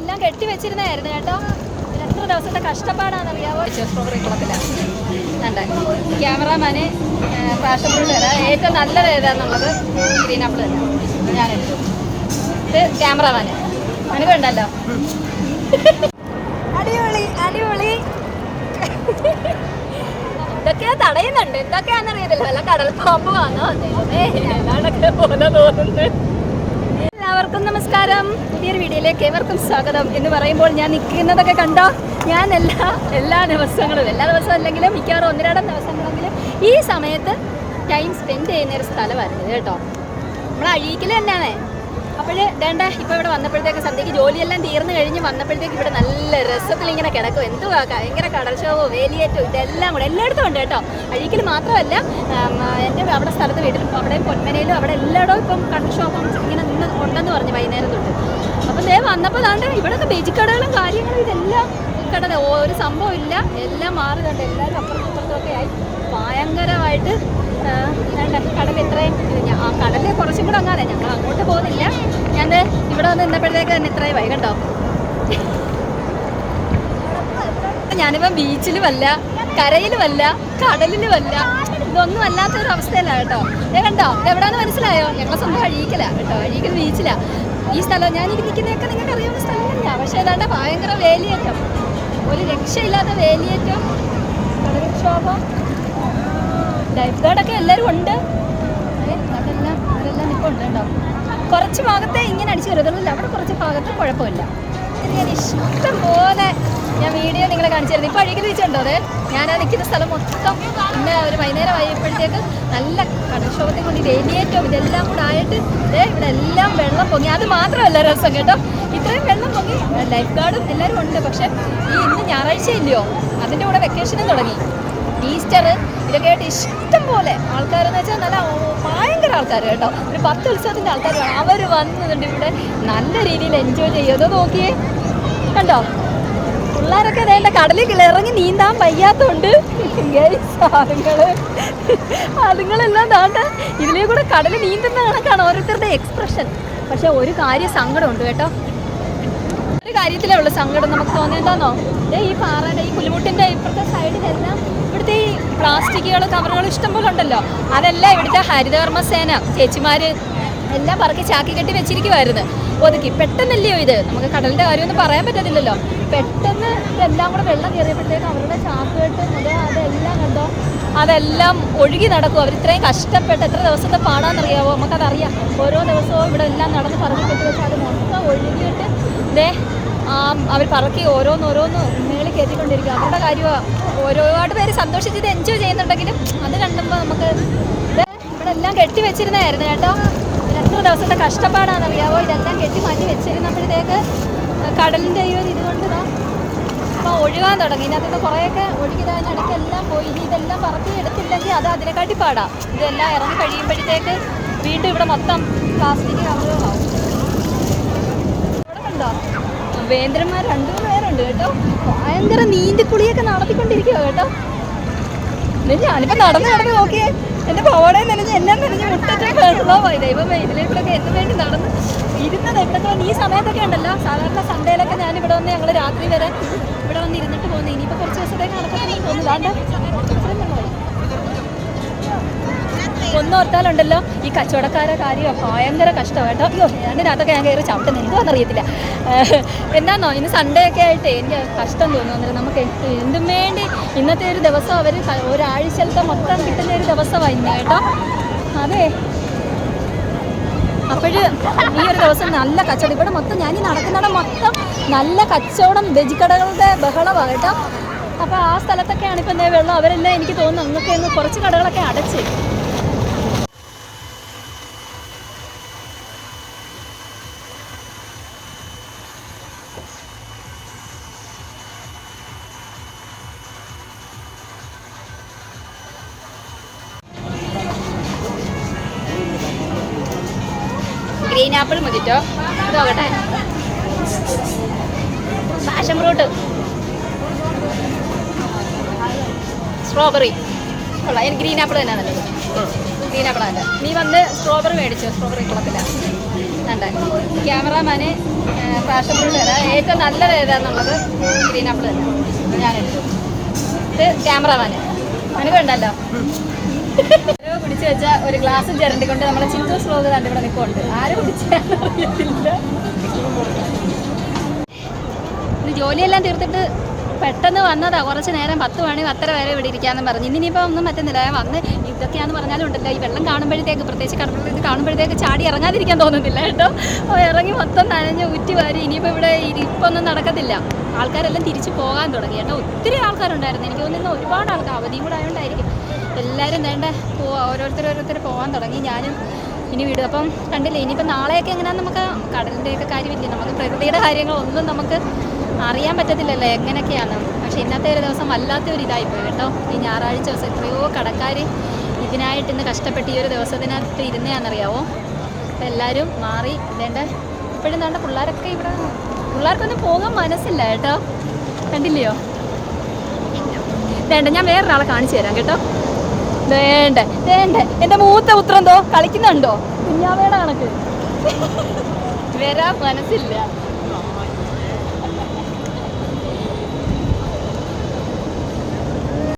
എല്ലാം കെട്ടി. വെച്ചിരുന്നായിരുന്നു കേട്ടോ എത്ര ദിവസത്തെ കഷ്ടപ്പാടാണെന്നറിയാവോ? വേണ്ട ക്യാമറാമാന് ഫാഷൻ ഫ്രൂട്ട് തരാം. ഏറ്റവും നല്ലത് ഏതാന്നുള്ളത് ഗ്രീൻ ആപ്പിൾ തന്നെ ഞാനെടുത്തു ഇത് ക്യാമറാമാന്. അനുകുണ്ടല്ലോ അടിപൊളി അടിപൊളി. എന്തൊക്കെയാ തടയുന്നുണ്ട്. എന്തൊക്കെയാണെന്നറിയത്തില്ല. വല്ല കടൽ പാമ്പ് വന്നോ അതൊക്കെ പോലെ തോന്നുന്നു. എല്ലാവർക്കും നമസ്കാരം. പുതിയൊരു വീഡിയോയിലേക്ക് ഏവർക്കും സ്വാഗതം എന്ന് പറയുമ്പോൾ ഞാൻ നിൽക്കുന്നതൊക്കെ കണ്ടോ? ഞാൻ എല്ലാ എല്ലാ ദിവസങ്ങളും എല്ലാ ദിവസവും അല്ലെങ്കിലും മിക്കവാറും ഒന്നിരടം ദിവസങ്ങളെങ്കിലും ഈ സമയത്ത് ടൈം സ്പെൻഡ് ചെയ്യുന്ന ഒരു സ്ഥലമായിരുന്നു കേട്ടോ. നമ്മൾ അഴീക്കൽ തന്നെയാണേ. അപ്പോൾ വേണ്ട ഇപ്പോൾ ഇവിടെ വന്നപ്പോഴത്തേക്ക് സന്ധ്യയ്ക്ക് ജോലിയെല്ലാം തീർന്നു കഴിഞ്ഞ് വന്നപ്പോഴത്തേക്ക് ഇവിടെ നല്ല രസത്തിൽ ഇങ്ങനെ കിടക്കും. എന്തുവാ ഭയങ്കര കടൽക്ഷോഭവും വേലിയേറ്റവും ഇതെല്ലാം കൂടെ എല്ലായിടത്തും ഉണ്ട് കേട്ടോ. അഴീക്കൽ മാത്രമല്ല എന്റെ അവിടെ സ്ഥലത്ത് വീട്ടിലും അവിടെ പൊന്മനയിലും അവിടെ എല്ലായിടവും ഇപ്പം കടൽക്ഷോഭം ഇങ്ങനെ നിന്ന് ഉണ്ടെന്ന് പറഞ്ഞു വൈകുന്നേരം തൊട്ട് അപ്പം ദേ വന്നപ്പോൾ ദാണ്ട് ഇവിടുത്തെ ബീച്ച് കടകളും കാര്യങ്ങളും ഇതെല്ലാം കടല ഒരു സംഭവം ഇല്ല. എല്ലാം മാറി കണ്ട് എല്ലാവരും അപ്പുറത്തും ഇപ്പുറത്തും ആയി. ഭയങ്കരമായിട്ട് കടൽ ഇത്രയും ആ കടലിൽ കുറച്ചും കൂടെ അങ്ങാതെ. ഞങ്ങൾ അങ്ങോട്ട് പോകുന്നില്ല. ദേ ഇവിടെ വന്ന് നിന്നപ്പോഴത്തേക്ക് തന്നെ ഇത്രയും വൈ കണ്ടോ? ഞാനിപ്പം ബീച്ചിലുമല്ല കരയിലുമല്ല കടലിലുമല്ല ഇതൊന്നും അല്ലാത്തൊരു അവസ്ഥയിലാണ് കേട്ടോ. ഏ കണ്ടോ? എവിടാന്ന് മനസ്സിലായോ? ഞങ്ങൾ സ്വന്തം അഴീക്കല കേട്ടോ അഴീക്കൽ ബീച്ചിലാ. ഈ സ്ഥലം ഞാൻ ഇത് നിൽക്കുന്നതൊക്കെ നിങ്ങൾക്ക് അറിയാവുന്ന സ്ഥലം തന്നെയാണ് പക്ഷേ ഏതാണ്ട് ഭയങ്കര വേലിയേറ്റം. ഒരു രക്ഷയില്ലാത്ത വേലിയേറ്റം കടൽക്ഷോഭം ലൈഫ് ഗാർഡൊക്കെ എല്ലാവരും ഉണ്ട്. അതെല്ലാം അവരെല്ലാം ഉണ്ട് കേട്ടോ. കുറച്ച് ഭാഗത്തെ ഇങ്ങനെ അടിച്ചു വരുന്നില്ല അവിടെ കുറച്ച് ഭാഗത്ത് കുഴപ്പമില്ല. ഇത് ഇഷ്ടം പോലെ ഞാൻ വീഡിയോ നിങ്ങളെ കാണിച്ചു തരുന്നത് ഇപ്പോൾ അഴുകി വെച്ചിട്ടുണ്ടോ അതെ? ഞാൻ ആ നിൽക്കുന്ന സ്ഥലം മൊത്തം പിന്നെ ഒരു വൈകുന്നേരം ആയപ്പോഴത്തേക്ക് നല്ല കടക്ഷോഭത്തെ കൊണ്ട് വേലിയേറ്റവും ഇതെല്ലാം കൂടെ ആയിട്ട് അതെ ഇവിടെ എല്ലാം വെള്ളം പൊങ്ങി. അത് മാത്രമല്ല രസം കേട്ടോ. ഇത്രയും വെള്ളം പൊങ്ങി. ലൈഫ് ഗാർഡും എല്ലാവരും ഉണ്ട്. പക്ഷേ ഈ ഇന്ന് ഞായറാഴ്ച ഇല്ലയോ? അതിന്റെ കൂടെ വെക്കേഷനും തുടങ്ങി. ഈസ്റ്റർ ഇതൊക്കെ ആയിട്ട് ഇഷ്ടം പോലെ ആൾക്കാരെന്ന് വെച്ചാൽ നല്ല ഭയങ്കര ആൾക്കാർ കേട്ടോ. ഒരു പത്ത് ഉത്സവത്തിന്റെ ആൾക്കാർ അവർ വന്നിട്ടുണ്ട് ഇവിടെ. നല്ല രീതിയിൽ എൻജോയ് ചെയ്യുന്നത് നോക്കിയേ. കണ്ടോ? പിള്ളേരൊക്കെ വേണ്ട കടലിൽ ഇറങ്ങി നീന്താൻ വയ്യാത്തതുകൊണ്ട് അതുങ്ങൾ അതുങ്ങളെല്ലാം താണ്ട ഇതിലേ കൂടെ കടൽ നീന്തുന്ന കണക്കാണ് ഓരോരുത്തരുടെ എക്സ്പ്രഷൻ പക്ഷെ ഒരു കാര്യം സങ്കടമുണ്ട് കേട്ടോ. ഒരു കാര്യത്തിലേ ഉള്ളൂ സങ്കടം. നമുക്ക് തോന്നിയെന്താന്നോ ഈ പാറയുടെ ഈ പുലിമുട്ടിന്റെ ഇപ്പുറത്തെ സൈഡിലെല്ലാം പ്ലാസ്റ്റിക്കുകൾ കവറുകൾ ഇഷ്ടംപോലെ ഉണ്ടല്ലോ. അതെല്ലാം ഇവിടുത്തെ ഹരിതകർമ്മ സേന ചേച്ചിമാര് എല്ലാം പറക്കി ചാക്കി കെട്ടി വെച്ചിരിക്കുമായിരുന്നു ഒതുക്കി പെട്ടെന്നല്ലയോ ഇത്? നമുക്ക് കടലിന്റെ കാര്യമൊന്നും പറയാൻ പറ്റത്തില്ലല്ലോ. പെട്ടെന്ന് ഇതെല്ലാം കൂടെ വെള്ളം കയറിയപ്പോഴത്തേക്ക് അവരുടെ ചാക്ക് കെട്ട് മുതൽ അതെല്ലാം കണ്ടോ? അതെല്ലാം ഒഴുകി നടക്കും അവർ ഇത്രയും കഷ്ടപ്പെട്ട് എത്ര ദിവസത്തെ പാടാന്നറിയാവോ? നമുക്കതറിയാം. ഓരോ ദിവസവും ഇവിടെ എല്ലാം നടന്ന് പറഞ്ഞു കെട്ടി വെച്ചാൽ അവർ പറക്കി ഓരോന്നോരോന്ന് മേളിൽ കയറ്റിക്കൊണ്ടിരിക്കുക. അവരുടെ കാര്യമാണ് ഒരുപാട് പേര് സന്തോഷിച്ചിത് എൻജോയ് ചെയ്യുന്നുണ്ടെങ്കിലും അത് കണ്ടുമ്പോൾ നമുക്ക് ഇവിടെ എല്ലാം കെട്ടി വെച്ചിരുന്നായിരുന്നു കേട്ടോ. രണ്ടു ദിവസത്തെ കഷ്ടപ്പാടാണെന്നറിയാവോ? ഇതെല്ലാം കെട്ടി മാറ്റി വെച്ചിരുന്നപ്പോഴത്തേക്ക് കടലിന്റെ ഈ ഒരു ഇതുകൊണ്ട് ഇതാ അപ്പോൾ ഒഴുകാൻ തുടങ്ങി. ഇതിനകത്ത് കുറേയൊക്കെ ഒഴുകിയതായ ഇടയ്ക്ക് എല്ലാം പോയി. ഇനി ഇതെല്ലാം പറക്കി എടുത്തില്ലെങ്കിൽ അത് അതിനെക്കാട്ടി പാടാം. ഇതെല്ലാം ഇറങ്ങി കഴിയുമ്പോഴത്തേക്ക് വീണ്ടും ഇവിടെ മൊത്തം പ്ലാസ്റ്റിക് കവറുകളാവും. ഇവിടെ കണ്ടോ? വേന്ദ്രന്മാർ രണ്ടു പേരുണ്ട് കേട്ടോ. ഭയങ്കര നീന്തിക്കുളിയൊക്കെ നടത്തിക്കൊണ്ടിരിക്കുക കേട്ടോ. ഞാനിപ്പോ നടന്നു നടന്നു നോക്കിയേ. എന്റെ പവടയും നനഞ്ഞ് എന്നെ നനഞ്ഞ് മുട്ടറ്റേ കേട്ടോ. ദൈവമേ ഇതിലേക്കൂടെ എന്ന് വേണ്ടി നടന്ന് ഇരുന്നത് എവിടെ ഈ സമയത്തൊക്കെ ഉണ്ടല്ലോ. സാധാരണ സൺഡേയിലൊക്കെ ഞാൻ ഇവിടെ വന്ന് ഞങ്ങൾ രാത്രി വരെ ഇവിടെ വന്ന് ഇരുന്നിട്ട് പോകുന്നത് ഇനിയിപ്പോൾ കുറച്ച് ദിവസത്തേക്ക് നടക്കണമെന്ന് തോന്നുന്നു ഒന്നോർത്താലുണ്ടല്ലോ ഈ കച്ചവടക്കാരെ കാര്യം ഭയങ്കര കഷ്ടമാണ് കേട്ടോ. അയ്യോ രണ്ടിനകത്തൊക്കെ ഞാൻ കയറി ചവിട്ടുന്ന എനിക്ക് വന്നറിയത്തില്ല എന്താണോ ഇന്ന് സൺഡേ ഒക്കെ ആയിട്ട് എനിക്ക് കഷ്ടം തോന്നുന്നു അന്നേരം നമുക്ക് എന്തും വേണ്ടി ഇന്നത്തെ ഒരു ദിവസം അവർ ഒരാഴ്ചത്തെ മൊത്തം കിട്ടുന്ന ഒരു ദിവസമാണ് ഇന്ന് കേട്ടോ. അതെ. അപ്പോഴ് ഈ ഒരു ദിവസം നല്ല കച്ചവടം. ഇവിടെ മൊത്തം ഞാൻ ഈ നടക്കുന്നിടം മൊത്തം നല്ല കച്ചവടം വെജിക്കടകളുടെ ബഹളമാണ് കേട്ടോ. അപ്പോൾ ആ സ്ഥലത്തൊക്കെയാണ് ഇപ്പം വെള്ളം. അവരെല്ലാം എനിക്ക് തോന്നുന്നു ഒന്ന് കുറച്ച് കടകളൊക്കെ അടച്ച്. ആപ്പിൾ മതിട്ടോ? ഇതോകട്ടെ പാഷൻ ഫ്രൂട്ട് സ്ട്രോബെറി കൊള്ളാം. എനിക്ക് ഗ്രീൻ ആപ്പിൾ തന്നെ നല്ലത്. ഗ്രീൻ ആപ്പിൾ തന്നെ നീ വന്ന് സ്ട്രോബെറി മേടിച്ചോ? സ്ട്രോബെറി കൊള്ളത്തില്ല വേണ്ട ക്യാമറാമാന് ഫാഷൻ ഫ്രൂട്ട് തരാം. ഏറ്റവും നല്ലത് ഏതാന്നുള്ളത് ഗ്രീൻ ആപ്പിൾ തന്നെ. ഞാനെടുത്തു. ഇത് ക്യാമറാമാന് അനുഭവം ആരോ കുടിച്ചു വെച്ച ഒരു ഗ്ലാസ് ചിരണ്ടി കൊണ്ട് നമ്മളെ ചിന്തു ശ്ലോക കണ്ട് ഇവിടെ നിൽക്കുന്നുണ്ട് ആരും ഇത് ജോലിയെല്ലാം തീർത്തിട്ട് പെട്ടെന്ന് വന്നതാ. കുറച്ച് നേരം പത്ത് മണി പത്തര വരെ ഇവിടെ ഇരിക്കാന്ന് പറഞ്ഞു. ഇന്നിനിപ്പോൾ ഒന്നും പറ്റുന്നില്ല. വന്ന് ഇതൊക്കെയാന്ന് പറഞ്ഞാലും ഉണ്ടല്ലോ. ഈ വെള്ളം കാണുമ്പോഴത്തേക്ക് പ്രത്യേകിച്ച് കടലിൽ കാണുമ്പോഴത്തേക്ക് ചാടി ഇറങ്ങാതിരിക്കാൻ തോന്നുന്നില്ല കേട്ടോ. അപ്പോൾ ഇറങ്ങി മൊത്തം നനഞ്ഞ് ഉറ്റി വാരി. ഇനിയിപ്പോൾ ഇവിടെ ഇരിപ്പൊന്നും നടക്കത്തില്ല. ആൾക്കാരെല്ലാം തിരിച്ചു പോകാൻ തുടങ്ങി കേട്ടോ. ഒത്തിരി ആൾക്കാരുണ്ടായിരുന്നു. എനിക്ക് തോന്നുന്നു ഒരുപാട് ആൾക്കാർ അവധിയും കൂടെ ആയതുകൊണ്ടായിരിക്കും എല്ലാവരും വേണ്ട പോവാ ഓരോരുത്തർ ഓരോരുത്തർ പോകാൻ തുടങ്ങി. ഞാനും ഇനി വിടും. അപ്പം കണ്ടില്ലേ ഇനിയിപ്പോൾ നാളെയൊക്കെ എങ്ങനെയാണെന്ന് നമുക്ക് കടലിന്റെയൊക്കെ കാര്യമില്ല? നമുക്ക് പ്രകൃതിയുടെ കാര്യങ്ങളൊന്നും നമുക്ക് അറിയാൻ പറ്റത്തില്ലല്ലോ എങ്ങനെയൊക്കെയാണ്. പക്ഷേ ഇന്നത്തെ ഒരു ദിവസം വല്ലാത്ത ഒരു ഇതായിപ്പോയി കേട്ടോ. ഈ ഞായറാഴ്ച ദിവസം എത്രയോ കടക്കാർ ഇതിനായിട്ട് ഇന്ന് കഷ്ടപ്പെട്ട് ഈ ഒരു ദിവസത്തിനകത്ത് ഇരുന്നതാണെന്നറിയാവോ അപ്പം എല്ലാവരും മാറി വേണ്ട ഇപ്പോഴും വേണ്ട പിള്ളേരൊക്കെ ഇവിടെ പിള്ളേർക്കൊന്നും പോകാൻ മനസ്സില്ല കേട്ടോ. കണ്ടില്ലയോ? വേണ്ട ഞാൻ വേറൊരാളെ കാണിച്ചു തരാം കേട്ടോ. വേണ്ട വേണ്ട. എന്റെ മൂത്ത പുത്രം എന്തോ കളിക്കുന്നുണ്ടോ? കുഞ്ഞാവേട കണക്ക്. വരാൻ മനസ്സില്ല.